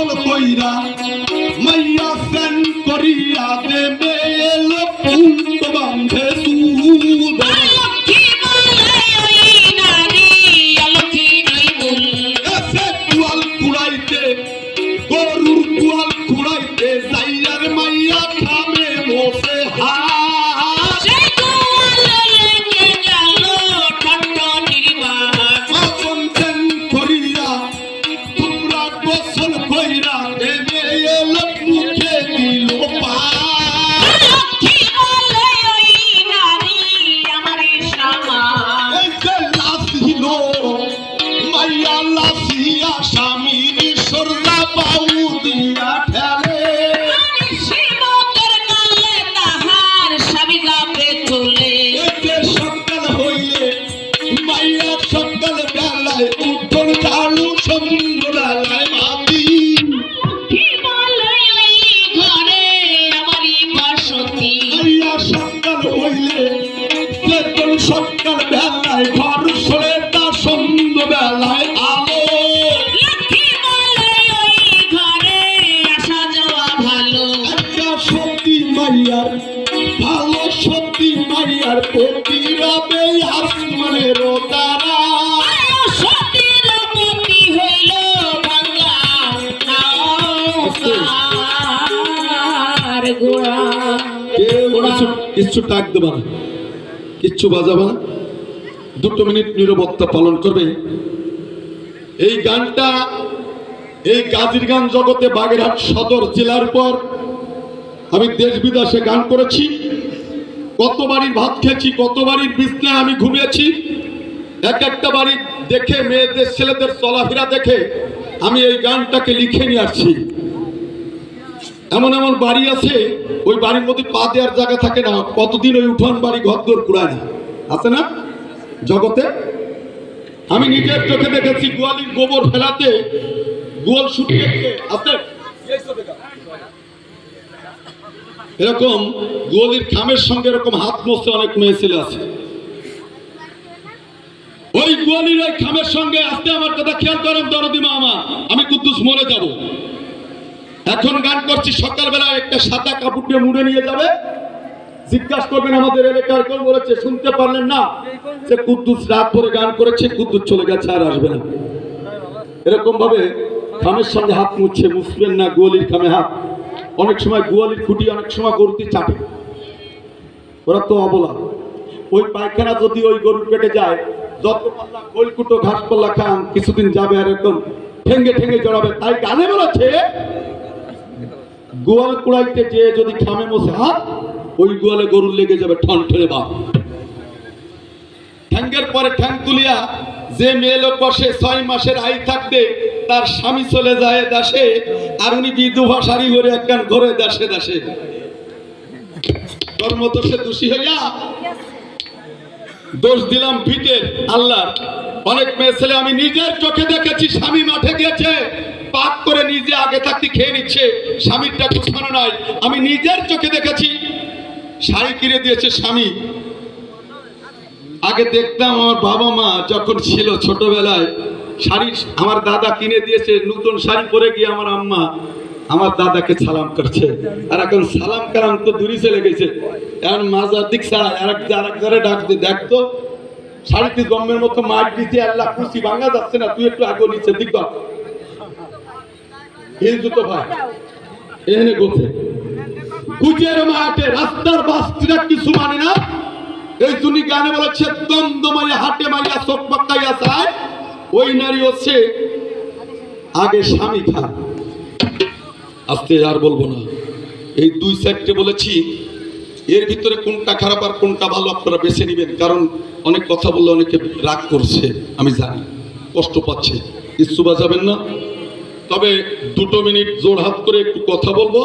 গোসল কইরা মাইয়া ফ্যান করিয়া দেবে এলো সকাল বেলায় ঘর সরে তা সন্ধ্যাবেলায় আলো। সত্যি মাইয়ার ভালো সত্যি মাইয়ার প্রতি রবে আসমানের তারা কিছু টাক দেবে না। কিচ্ছু বাজাবে না। দুটো মিনিট নিরবত্তা পালন করবে। এই গানটা, এই গাজীর গান জগতে বাগেরহাট সদর জেলার পর আমি দেশ বিদেশে গান করেছি। কত বাড়ির ভাত খেয়েছি, কত বাড়ির বিছনায় আমি ঘুমিয়েছি। এক একটা বাড়ি দেখে, মেয়েদের, ছেলেদের চলাফেরা দেখে আমি এই গানটাকে লিখে নিয়ে আসছি। এমন এমন বাড়ি আছে, ওই বাড়ির মধ্যে পা দেওয়ার জায়গা থাকে না। কতদিন ওই উঠান বাড়ি ঘরদোর কুড়ায় না। আছে না? জগতে? আমি নিজের চোখে দেখেছি গোয়ালির গোবর ফেলাতে গোয়াল গিয়ে আছে? এরকম গোয়ালির খামের সঙ্গে এরকম হাত মস্তে অনেক মেয়ে ছেলে আছে। ওই গোয়ালির ওই খামের সঙ্গে আসতে আমার কথা খেয়াল করেন দরদিমা আমার আমি কুদ্দুস মরে যাব। এখন গান করছি, সকালবেলা একটা সাদা কাপড় দিয়ে মুড়ে নিয়ে যাবে। জিজ্ঞাসা করবেন আমাদের এলাকার কেউ বলেছে, শুনতে পারলেন না যে কুদ্দুস রাত ভরে গান করেছে, কুদ্দুস চলে গেছে আর আসবে না। এরকম ভাবে খামের সঙ্গে হাত মুছছে মুছবেন না গোয়ালির খামে হাত। অনেক সময় গোয়ালির খুঁটি, অনেক সময় গরুটি চাটে। ওরা তো অবলা। ওই পায়খানা যদি ওই গরুর পেটে যায়, যত পাল্লা খোলকুটো ঘাস পাল্লা খান, কিছুদিন যাবে আর একদম ঠেঙ্গে ঠেঙ্গে জড়াবে। তাই গানে বলেছে গোয়াল কুড়াইতে যে যদি খামে মশে হাত, ওই গোয়ালে গরুর লেগে যাবে ঠন ঠেলে বাপ। ঠ্যাঙ্গের পরে ঠ্যাং তুলিয়া যে মেয়ে লোক বসে ছয় মাসের আই থাকতে তার স্বামী চলে যায় দাসে, আর উনি বিধবা শাড়ি করে একখান ঘরে দাসে দাসে। সে দোষী হইয়া দোষ দিলাম ভিটের আল্লাহ অনেক মেয়ে ছেলে আমি নিজের চোখে দেখেছি, স্বামী মাঠে গেছে পাক করে নিজে আগে থাকতে খেয়ে নিচ্ছে, স্বামীরটা গুছানো নাই। আমি নিজের চোখে দেখেছি, শাড়ি কিনে দিয়েছে স্বামী। আগে দেখতাম আমার বাবা মা যখন ছিল ছোটবেলায়, শাড়ি আমার দাদা কিনে দিয়েছে, নতুন শাড়ি পরে গিয়ে আমার আম্মা আমার দাদাকে সালাম করছে। আর এখন সালাম কালাম তো দূরে চলে গেছে। এখন মাজার দিক ছাড়া আর এক আর এক জায়গায় ডাক দিয়ে দেখতো শাড়িতে জন্মের মতো মাঠ দিতে আল্লাহ খুশি, ভাঙা যাচ্ছে না, তুই একটু আগে নিচে দিক জুতো ভাই গোছে। কুচের মাঠে রাস্তার কিছু মানে না? এই গানে দমদমাইয়া, হাটে চোখ পাকাইয়া চায়। ওই নারী হচ্ছে আগে স্বামী খান। আস্তে আর বলব না। এই দুই সাইডে বলেছি, এর ভিতরে কোনটা খারাপ আর কোনটা ভালো আপনারা বেছে নেবেন, কারণ অনেক কথা বললে অনেকে রাগ করছে, আমি জানি, কষ্ট পাচ্ছে। কিচ্ছু বাজাবেন না। তবে দুটো মিনিট জোর হাত করে একটু কথা বলব।